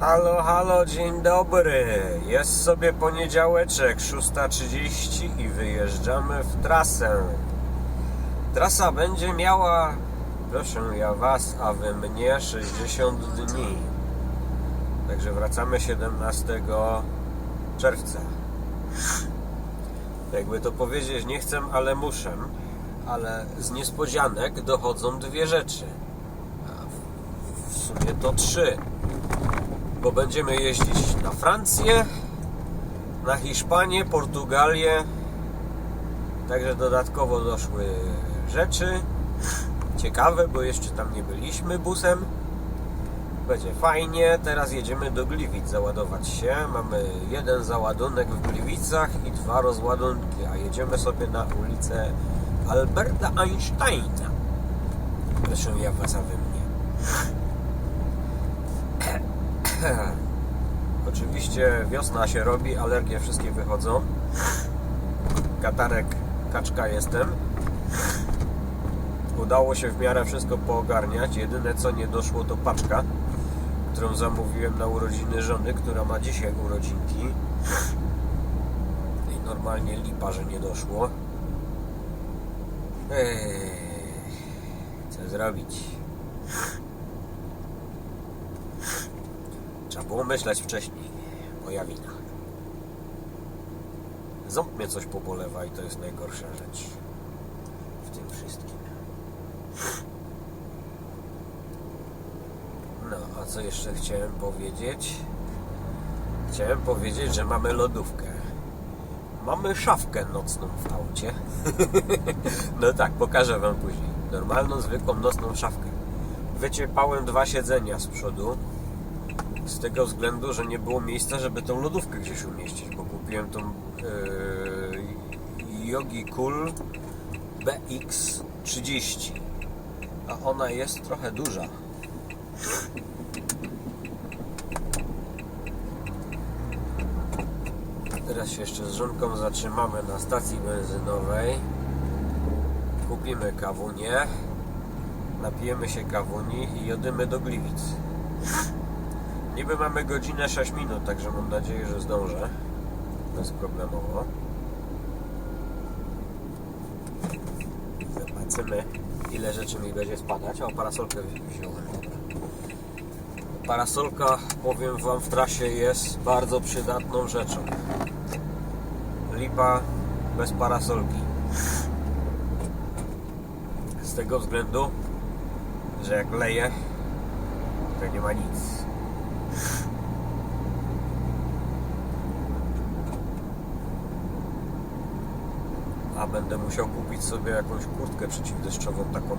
Halo, halo, dzień dobry. Jest sobie poniedziałeczek, 6.30 i wyjeżdżamy w trasę. Trasa będzie miała, proszę ja Was, a Wy mnie, 60 dni. Także wracamy 17 czerwca. Jakby to powiedzieć, nie chcę, ale muszę. Ale z niespodzianek dochodzą dwie rzeczy. A w- sumie to trzy bo będziemy jeździć na Francję, na Hiszpanię, Portugalię. Także dodatkowo doszły rzeczy ciekawe, bo jeszcze tam nie byliśmy busem. Będzie fajnie. Teraz jedziemy do Gliwic załadować się. Mamy jeden załadunek w Gliwicach i dwa rozładunki, a jedziemy sobie na ulicę Alberta Einsteina. Proszę ja was, a wy mnie. Oczywiście wiosna się robi, alergie wszystkie wychodzą. Katarek, kaczka jestem. Udało się w miarę wszystko poogarniać. Jedyne co nie doszło to paczka, którą zamówiłem na urodziny żony, która ma dzisiaj urodzinki. I normalnie lipa, że nie doszło. Ej, co zrobić? Trzeba było myśleć wcześniej o jawinach. Ząb mnie coś pobolewa i to jest najgorsza rzecz w tym wszystkim. No, a co jeszcze chciałem powiedzieć? Chciałem powiedzieć, że mamy lodówkę. Mamy szafkę nocną w aucie. no tak, pokażę Wam później. Normalną, zwykłą nocną szafkę. Wyciepałem dwa siedzenia z przodu z tego względu, że nie było miejsca, żeby tą lodówkę gdzieś umieścić, bo kupiłem tą yy, Yogi Cool BX30 a ona jest trochę duża. Teraz się jeszcze z żonką zatrzymamy na stacji benzynowej. Kupimy kawunię napijemy się kawuni i jodymy do Gliwic Niby mamy godzinę 6 minut, także mam nadzieję, że zdążę bezproblemowo. Zobaczymy, ile rzeczy mi będzie spadać. O, parasolkę wziąłem. Parasolka, powiem Wam, w trasie jest bardzo przydatną rzeczą. Lipa bez parasolki. Z tego względu, że jak leje, to nie ma nic. A będę musiał kupić sobie jakąś kurtkę przeciwdeszczową, taką,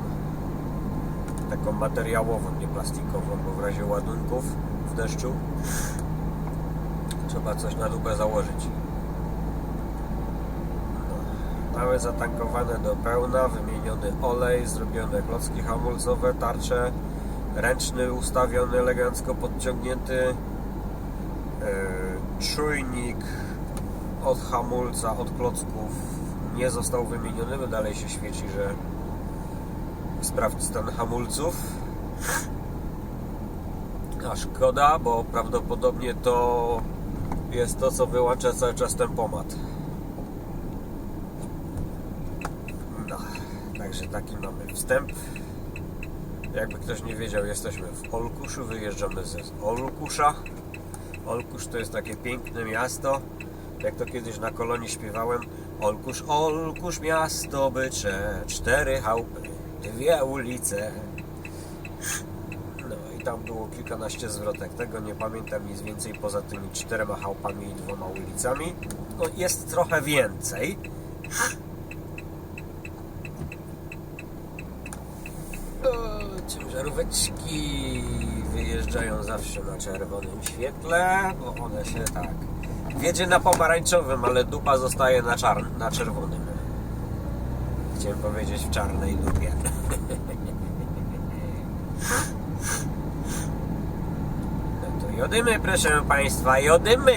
taką materiałową, nie plastikową, bo w razie ładunków w deszczu trzeba coś na dupę założyć. Małe zatankowane do pełna, wymieniony olej, zrobione klocki hamulcowe, tarcze, ręczny ustawiony, elegancko podciągnięty, yy, czujnik od hamulca, od klocków nie został wymieniony, bo dalej się świeci, że sprawdź stan hamulców. A szkoda, bo prawdopodobnie to jest to, co wyłącza cały czas tempomat. No, także taki mamy wstęp. Jakby ktoś nie wiedział, jesteśmy w Olkuszu, wyjeżdżamy ze Olkusza. Olkusz to jest takie piękne miasto, jak to kiedyś na kolonii śpiewałem. Olkusz, Olkusz, miasto bycze, cztery chałupy, dwie ulice. No i tam było kilkanaście zwrotek, tego nie pamiętam nic więcej poza tymi czterema chałupami i dwoma ulicami. No jest trochę więcej. O, Ciężaróweczki wyjeżdżają zawsze na czerwonym świetle, bo one się tak. Wiedzie na pomarańczowym, ale dupa zostaje na, czarn- na czerwonym. Chciałem powiedzieć w czarnej dupie. No to jodymy, proszę Państwa, jodymy!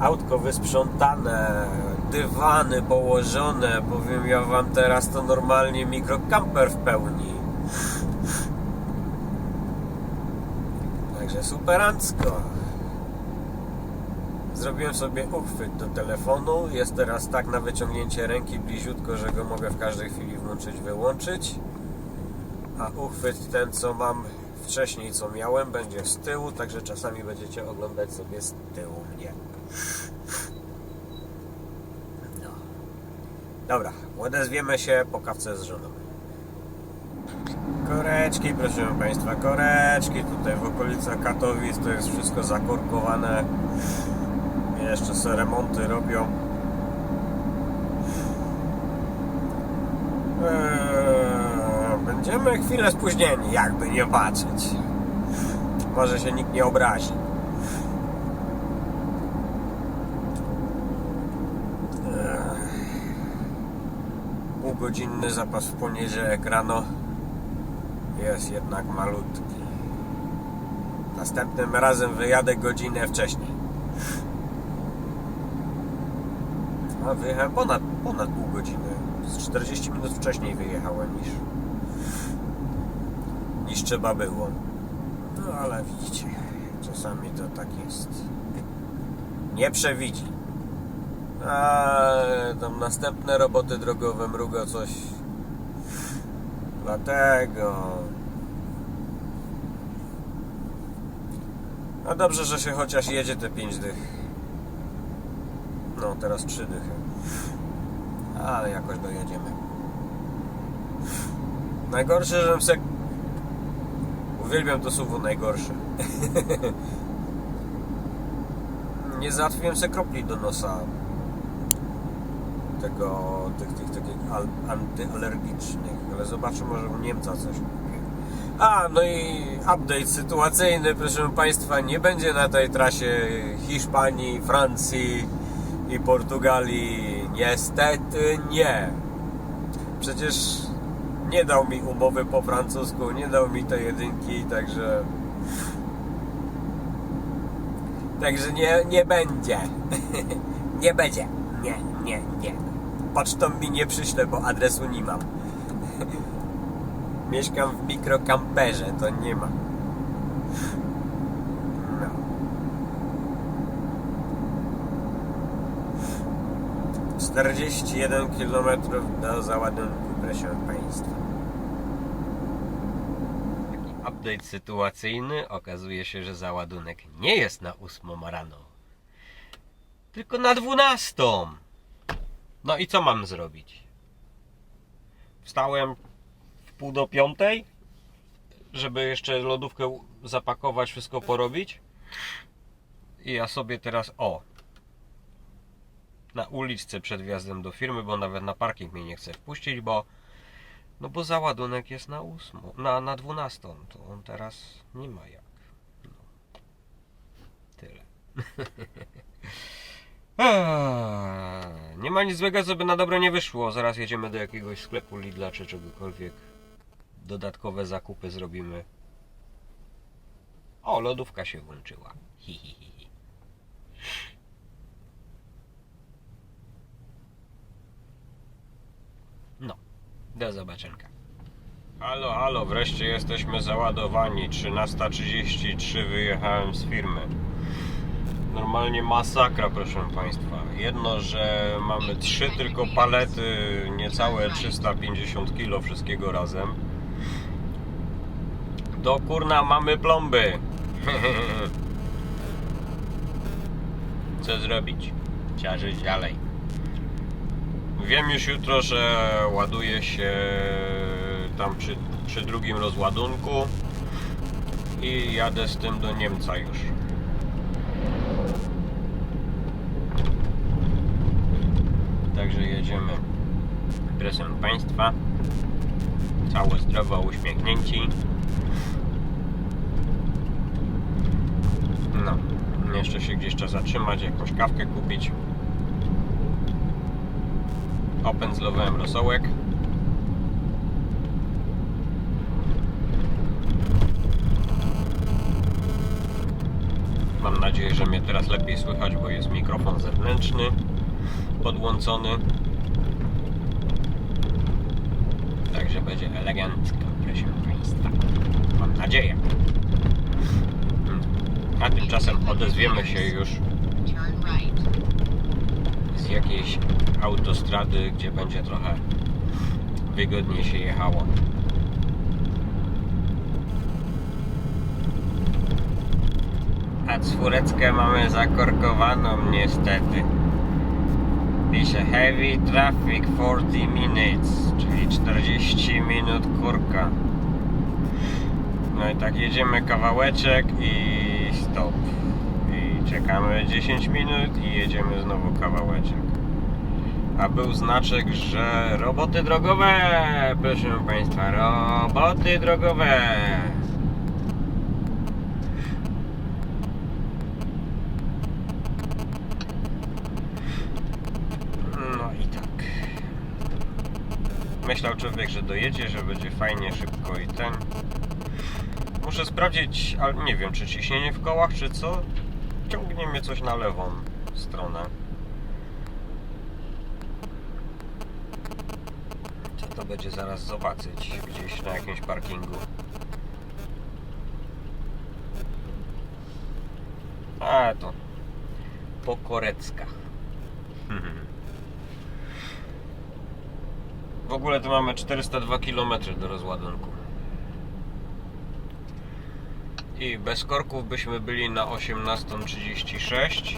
Autko wysprzątane, dywany położone, powiem ja Wam teraz to normalnie mikrokamper w pełni. Także superancko. Zrobiłem sobie uchwyt do telefonu. Jest teraz tak na wyciągnięcie ręki bliziutko, że go mogę w każdej chwili włączyć, wyłączyć. A uchwyt ten, co mam wcześniej, co miałem, będzie z tyłu, także czasami będziecie oglądać sobie z tyłu mnie. No. Dobra, odezwiemy się po kawce z żoną. Koreczki, proszę Państwa, koreczki. Tutaj w okolicach Katowic to jest wszystko zakorkowane. Jeszcze se remonty robią. Eee, Będziemy chwilę spóźnieni, jakby nie patrzeć. Może się nikt nie obrazi. Eee, Półgodzinny zapas w poniedziałek rano jest jednak malutki. Następnym razem wyjadę godzinę wcześniej. A wyjechałem ponad, ponad pół godziny. Z 40 minut wcześniej wyjechałem niż, niż trzeba było. No ale widzicie, czasami to tak jest. Nie przewidzi. A tam następne roboty drogowe mruga coś. Dlatego. No dobrze, że się chociaż jedzie te 5 dych. No, teraz 3 dychy. Ale jakoś dojedziemy. Najgorsze, że se... Uwielbiam to słowo najgorsze. Nie załatwiłem se kropli do nosa. Tego, tych, tych takich al, antyalergicznych. Ale zobaczę, może u Niemca coś. A, no i update sytuacyjny, proszę Państwa, nie będzie na tej trasie Hiszpanii, Francji i Portugalii. Niestety nie. Przecież nie dał mi umowy po francusku, nie dał mi tej jedynki, także. Także nie, nie będzie. nie będzie. Nie, nie, nie. Pocztą mi nie przyślę, bo adresu nie mam. Mieszkam w mikrokamperze, to nie ma. No. 41 km do załadunku, proszę Państwa. Taki update sytuacyjny. Okazuje się, że załadunek nie jest na 8 rano, tylko na 12. No i co mam zrobić? Wstałem pół do piątej, żeby jeszcze lodówkę zapakować, wszystko porobić. I ja sobie teraz, o, na uliczce przed wjazdem do firmy, bo nawet na parking mnie nie chce wpuścić, bo no bo załadunek jest na 8, na, na 12, to on teraz nie ma jak. No. Tyle. Eee, nie ma nic złego, żeby na dobre nie wyszło. Zaraz jedziemy do jakiegoś sklepu Lidla czy czegokolwiek. Dodatkowe zakupy zrobimy. O, lodówka się włączyła. Hi, hi, hi, hi. No, do zobaczenia. Halo, halo, wreszcie jesteśmy załadowani. 13.33 wyjechałem z firmy. Normalnie masakra, proszę Państwa. Jedno, że mamy trzy tylko palety, niecałe 350 kg wszystkiego razem. Do kurna mamy plomby. Co zrobić? Trzeba żyć dalej. Wiem już jutro, że ładuje się tam przy, przy drugim rozładunku i jadę z tym do Niemca już. Także jedziemy. Proszę Państwa, całe zdrowo uśmiechnięci. No, jeszcze się gdzieś trzeba zatrzymać, jakąś kawkę kupić. Opędzlowałem rosołek. Mam nadzieję, że mnie teraz lepiej słychać, bo jest mikrofon zewnętrzny podłączony. Także będzie elegancko, nadzieję. A tymczasem odezwiemy się już z jakiejś autostrady, gdzie będzie trochę wygodniej się jechało. A czwóreczkę mamy zakorkowaną niestety. Pisze heavy traffic 40 minutes, czyli 40 minut kurka. No i tak jedziemy kawałeczek i stop. I czekamy 10 minut i jedziemy znowu kawałeczek. A był znaczek, że roboty drogowe, proszę Państwa, roboty drogowe. No i tak. Myślał człowiek, że dojedzie, że będzie fajnie, szybko i ten. Muszę sprawdzić, ale nie wiem, czy ciśnienie w kołach, czy co. Ciągnie mnie coś na lewą stronę. Co to będzie zaraz zobaczyć gdzieś na jakimś parkingu. A to Pokorecka. W ogóle to mamy 402 km do rozładunku. I bez korków byśmy byli na 18.36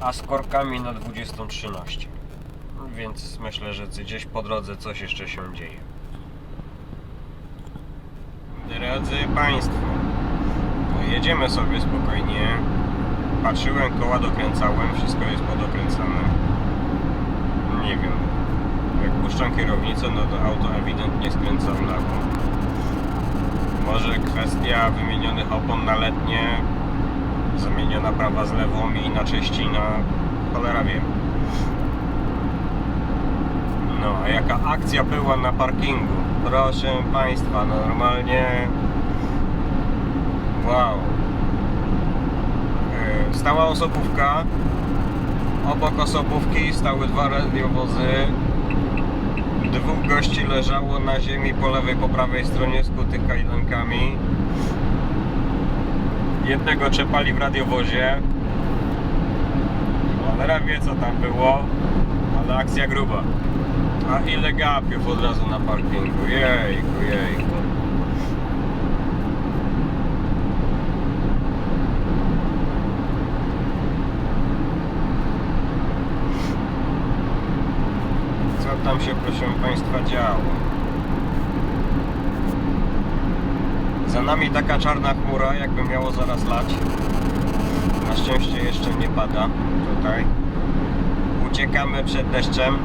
a z korkami na 20.13 więc myślę, że gdzieś po drodze coś jeszcze się dzieje. Drodzy Państwo jedziemy sobie spokojnie. Patrzyłem, koła dokręcałem wszystko jest podokręcane. Nie wiem jak puszczam kierownicę, no to auto ewidentnie skręca w lewo może kwestia wymienionych opon na letnie, zamieniona prawa z lewą i inaczej ścina, cholera wie. No, a jaka akcja była na parkingu? Proszę Państwa, no normalnie... Wow. Yy, Stała osobówka, obok osobówki stały dwa radiowozy, Dwóch gości leżało na ziemi po lewej, po prawej stronie skutych kajdankami. Jednego czepali w radiowozie. Cholera wie co tam było, ale akcja gruba. A ile gapiów od razu na parkingu. Jejku, jejku. Co tam się, proszę Państwa, działo? Za nami taka czarna chmura, jakby miało zaraz lać. Na szczęście jeszcze nie pada tutaj. Uciekamy przed deszczem.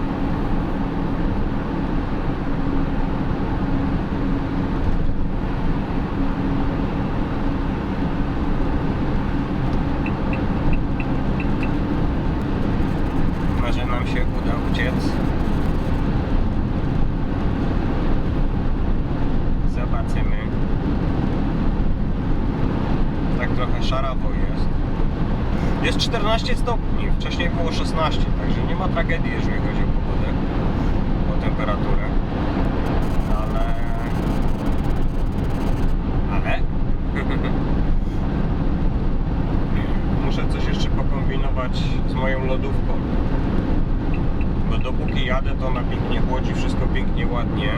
Może nam się uda uciec. Zobaczymy. Tak trochę szarawo jest. Jest 14 stopni, wcześniej było 16, także nie ma tragedii, jeżeli chodzi o pogodę, o temperaturę. Ale... Ale... Muszę coś jeszcze pokombinować z moją lodówką. Bo dopóki jadę, to ona pięknie chłodzi, wszystko pięknie, ładnie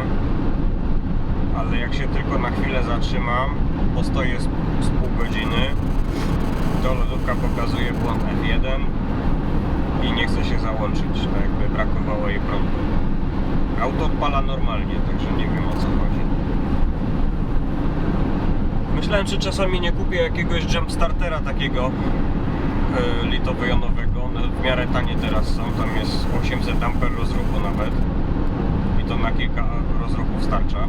ale jak się tylko na chwilę zatrzymam, postoję z, z pół godziny, to lodówka pokazuje błąd F1 i nie chce się załączyć, tak jakby brakowało jej prądu. Auto odpala normalnie, także nie wiem o co chodzi. Myślałem, czy czasami nie kupię jakiegoś jumpstartera takiego yy, litowo-jonowego. One w miarę tanie teraz są, tam jest 800 A rozruchu nawet i to na kilka rozruchów starcza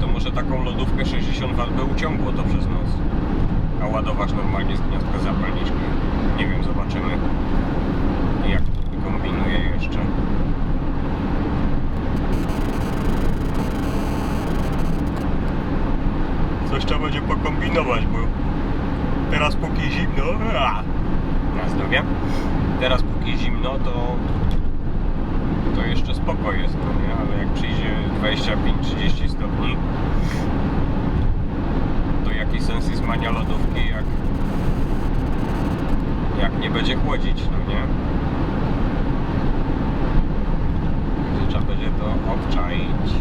to może taką lodówkę 60 W by uciągło to przez noc. A ładować normalnie z gniazdka zapalniczki. Nie wiem, zobaczymy jak to kombinuje jeszcze. Coś trzeba będzie pokombinować, bo teraz póki zimno, a, na zdrowie, teraz póki zimno to to jeszcze spoko jest, no nie? Ale jak przyjdzie 25-30 stopni, jaki sens jest mania lodówki, jak, jak nie będzie chłodzić, no nie? Gdzie trzeba będzie to obczaić.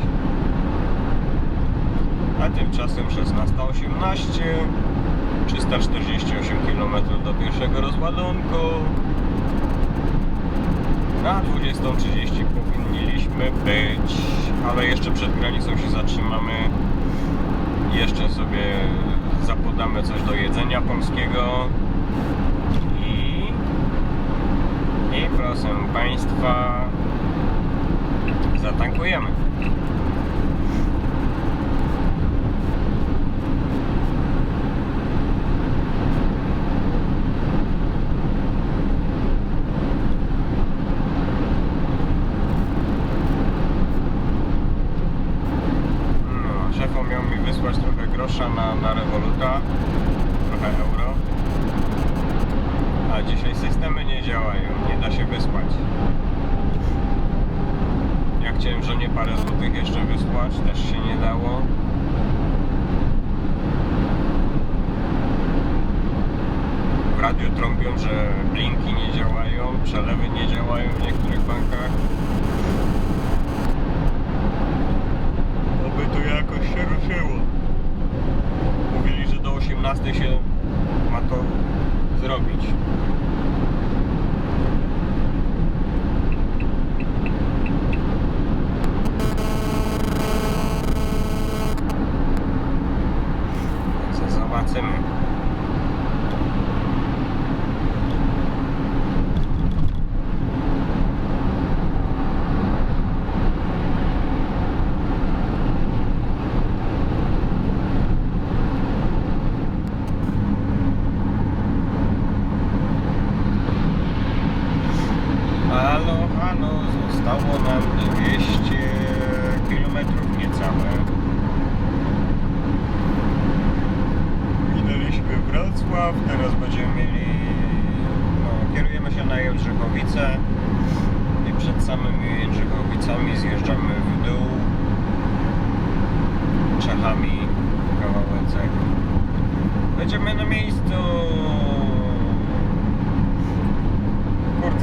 A tymczasem 16.18 348 km do pierwszego rozładunku. Na 20.30 powinniśmy być, ale jeszcze przed granicą się zatrzymamy. Jeszcze sobie zapodamy coś do jedzenia polskiego i i proszę Państwa zatankujemy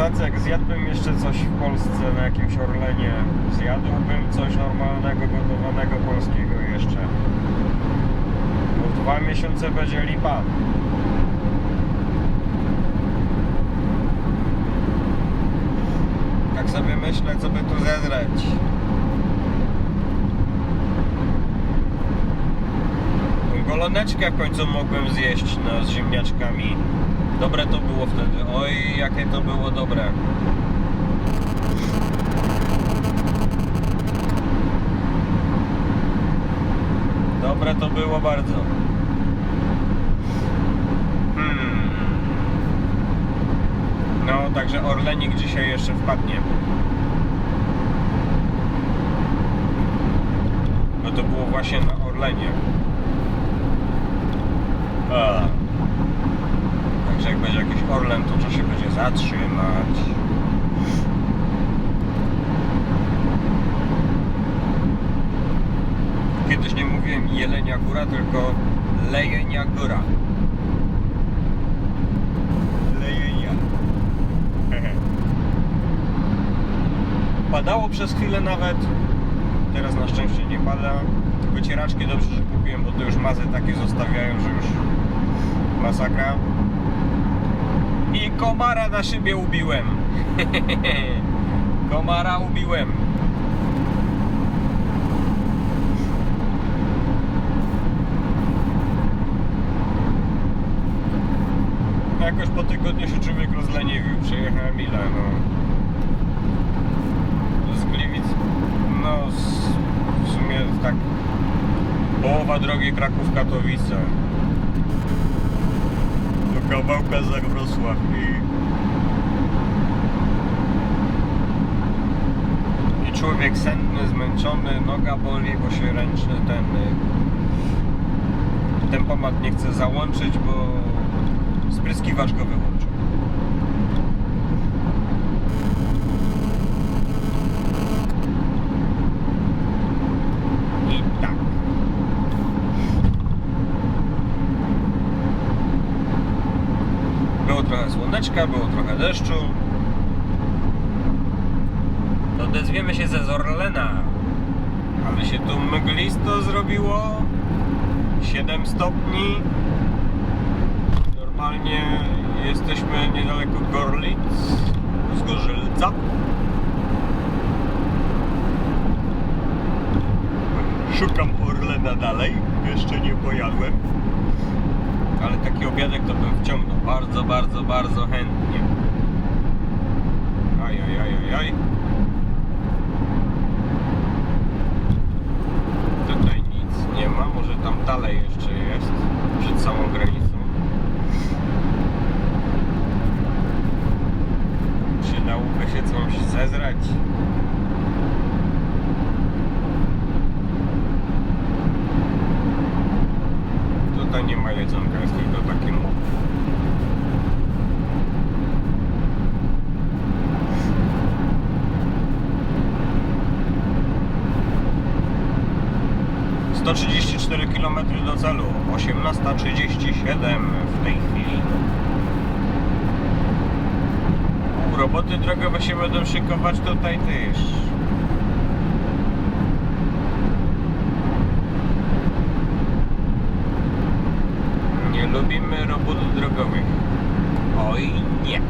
Jak zjadłbym jeszcze coś w Polsce na jakimś Orlenie, zjadłbym coś normalnego, gotowanego polskiego jeszcze. Bo dwa miesiące będzie lipa. Tak sobie myślę, co by tu zezreć. Goloneczkę w końcu mogłem zjeść no, z ziemniaczkami. Dobre to było wtedy. Oj, jakie to było dobre. Dobre to było bardzo. Hmm. No, także Orlenik dzisiaj jeszcze wpadnie. No to było właśnie na Orlenie. A. Także jak będzie jakiś Orlen, to trzeba się będzie zatrzymać. Kiedyś nie mówiłem Jelenia Góra, tylko Lejenia Góra. Lejenia. Padało przez chwilę nawet. Teraz na szczęście nie pada. Wycieraczki dobrze, że kupiłem, bo to już mazy takie zostawiają, że już masakra. Komara na szybie ubiłem. komara ubiłem. Jakoś po tygodniu się człowiek rozleniwił. Przejechałem ile, no. Z Gliwic. No, w sumie tak połowa drogi Kraków-Katowice do kawałka za Wrocław i, i człowiek senny, zmęczony, noga boli, bo się ręczny ten y, tempomat nie chce załączyć, bo spryskiwacz go wyłączył. I tak. Było trochę słoneczka, było trochę deszczu. Odezwiemy się ze Zorlena. Ale się tu mglisto zrobiło. 7 stopni. Normalnie jesteśmy niedaleko Gorlic, z Gorzylca. Szukam Orlena dalej, jeszcze nie pojadłem. Ale taki obiadek to bym wciągnął bardzo, bardzo, bardzo chętnie oj. Tutaj nic nie ma, może tam dalej jeszcze jest, przed samą granicą. Czy dałoby się coś zezrać? Tutaj nie ma jedzonka, jest tylko taki mokry. 134 km do celu, 18.37 w tej chwili. U, roboty drogowe się będą szykować tutaj też. Nie lubimy robót drogowych. Oj nie.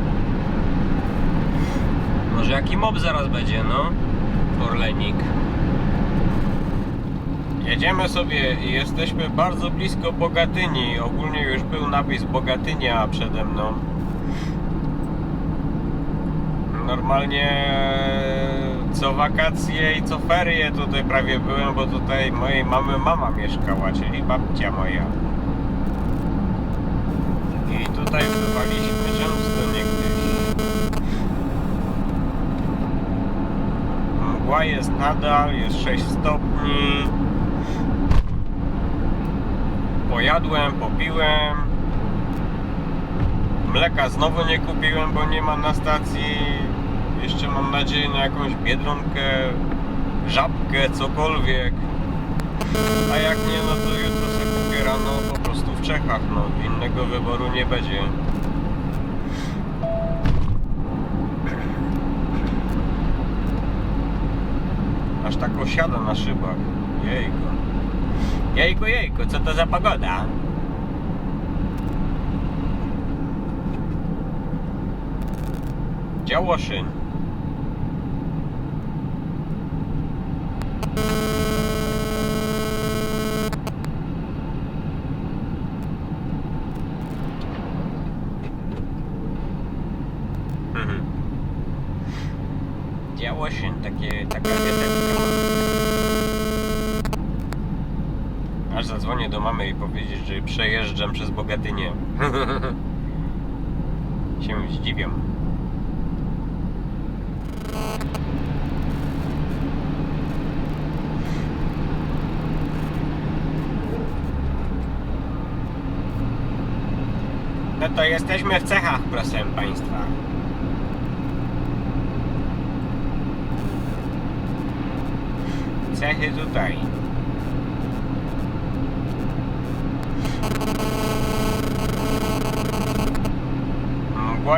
Może jaki mob zaraz będzie, no? Orlenik. Jedziemy sobie i jesteśmy bardzo blisko Bogatyni. Ogólnie już był napis Bogatynia przede mną. Normalnie co wakacje i co ferie tutaj prawie byłem, bo tutaj mojej mamy mama mieszkała, czyli babcia moja. I tutaj bywaliśmy często niegdyś. Mgła jest nadal, jest 6 stopni. Pojadłem, popiłem. Mleka znowu nie kupiłem, bo nie ma na stacji. Jeszcze mam nadzieję na jakąś biedronkę, żabkę, cokolwiek. A jak nie, no to jutro sobie kupię rano po prostu w Czechach, no innego wyboru nie będzie. Aż tak osiada na szybach. Jejku. Jejku, jejku, co to za pogoda? Działoszyn. Mhm. Działoszyn, takie, taka piosenka. Aż zadzwonię do mamy i powiedzieć, że przejeżdżam przez Bogatynię. się zdziwią. No to jesteśmy w cechach, proszę Państwa. Cechy tutaj.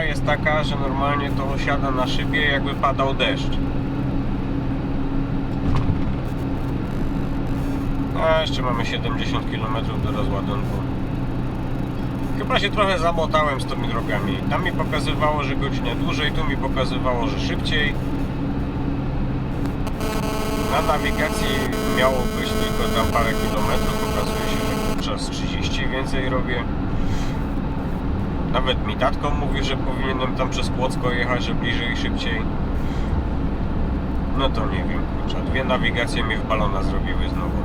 Jest taka, że normalnie to osiada na szybie, jakby padał deszcz. A jeszcze mamy 70 km do rozładunku. Chyba się trochę zamotałem z tymi drogami. Tam mi pokazywało, że godzinę dłużej, tu mi pokazywało, że szybciej. Na nawigacji miało być tylko tam parę kilometrów. Okazuje się, że podczas 30 więcej robię. Nawet mi tatko mówi, że powinienem tam przez Płocko jechać, że bliżej i szybciej. No to nie wiem, kurczę. Dwie nawigacje mi w balona zrobiły znowu.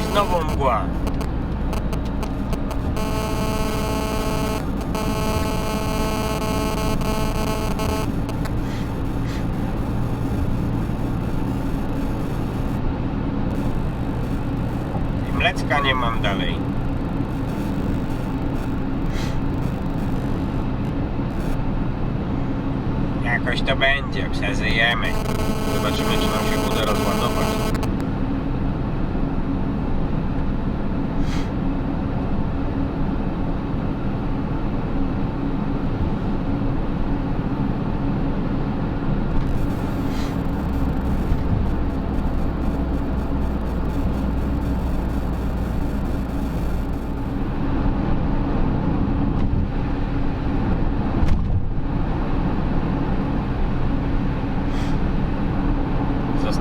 I znowu mgła. I mleczka nie mam dalej. Jakoś to będzie, przeżyjemy. Zobaczymy, czy nam się uda rozładować.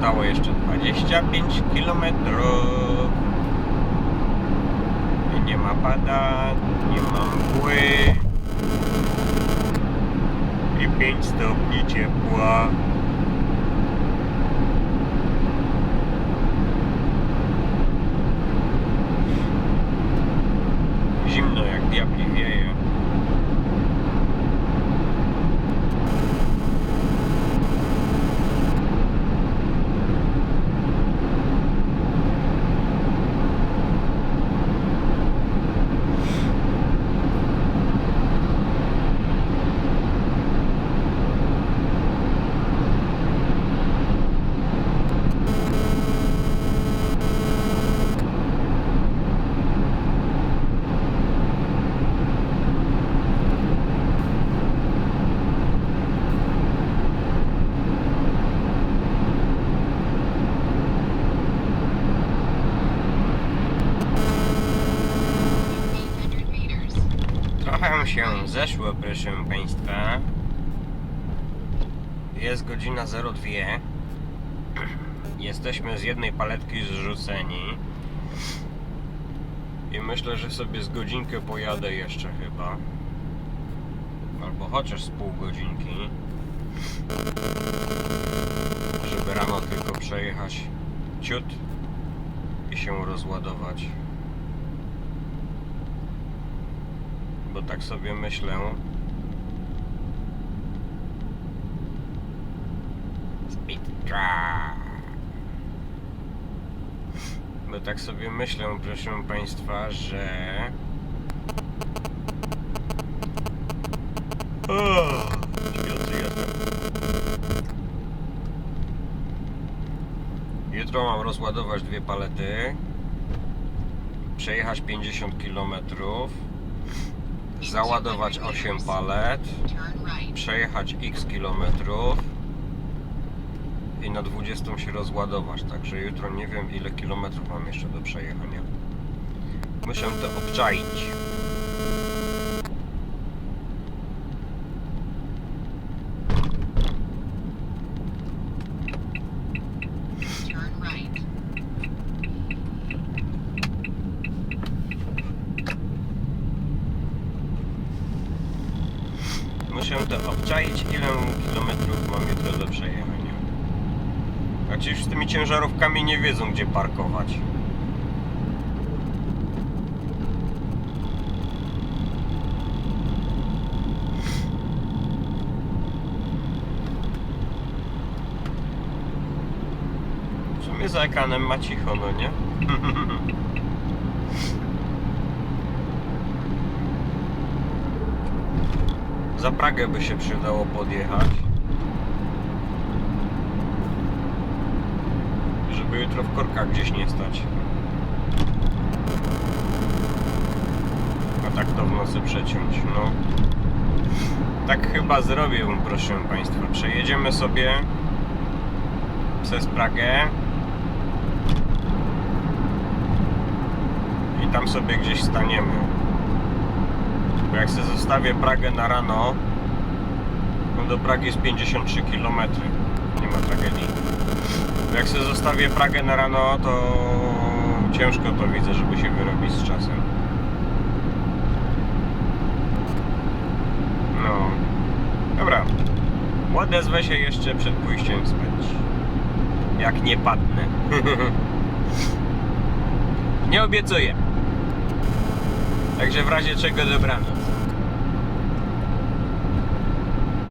zostało jeszcze 25 km. I nie ma pada, nie ma mgły. I 5 stopni ciepła. Zimno jak diabli wieje. Trochę się zeszło, proszę Państwa. Jest godzina 02. Jesteśmy z jednej paletki zrzuceni. I myślę, że sobie z godzinkę pojadę jeszcze chyba. Albo chociaż z pół godzinki. Żeby rano tylko przejechać ciut i się rozładować. Bo tak sobie myślę. Speedtra. Bo tak sobie myślę, proszę Państwa, że. Jutro mam rozładować dwie palety, przejechać 50 kilometrów załadować 8 palet, przejechać x kilometrów i na 20 się rozładować. Także jutro nie wiem ile kilometrów mam jeszcze do przejechania. Muszę to obczaić. Turn right. Muszę to obczaić ile kilometrów mam jutro do przejechania. Znaczy już z tymi ciężarówkami nie wiedzą gdzie parkować. W sumie za ekranem ma cicho, no nie? Za Pragę by się przydało podjechać. Żeby jutro w korkach gdzieś nie stać. A tak to w nocy przeciąć, no. Tak chyba zrobię, proszę Państwa. Przejedziemy sobie przez Pragę. I tam sobie gdzieś staniemy. Bo jak sobie zostawię Pragę na rano, to do Pragi jest 53 km. Nie ma tragedii. Bo jak sobie zostawię Pragę na rano, to ciężko to widzę, żeby się wyrobić z czasem. No. Dobra. Odezwę się jeszcze przed pójściem spać. Jak nie padnę. nie obiecuję. Także w razie czego dobranoc.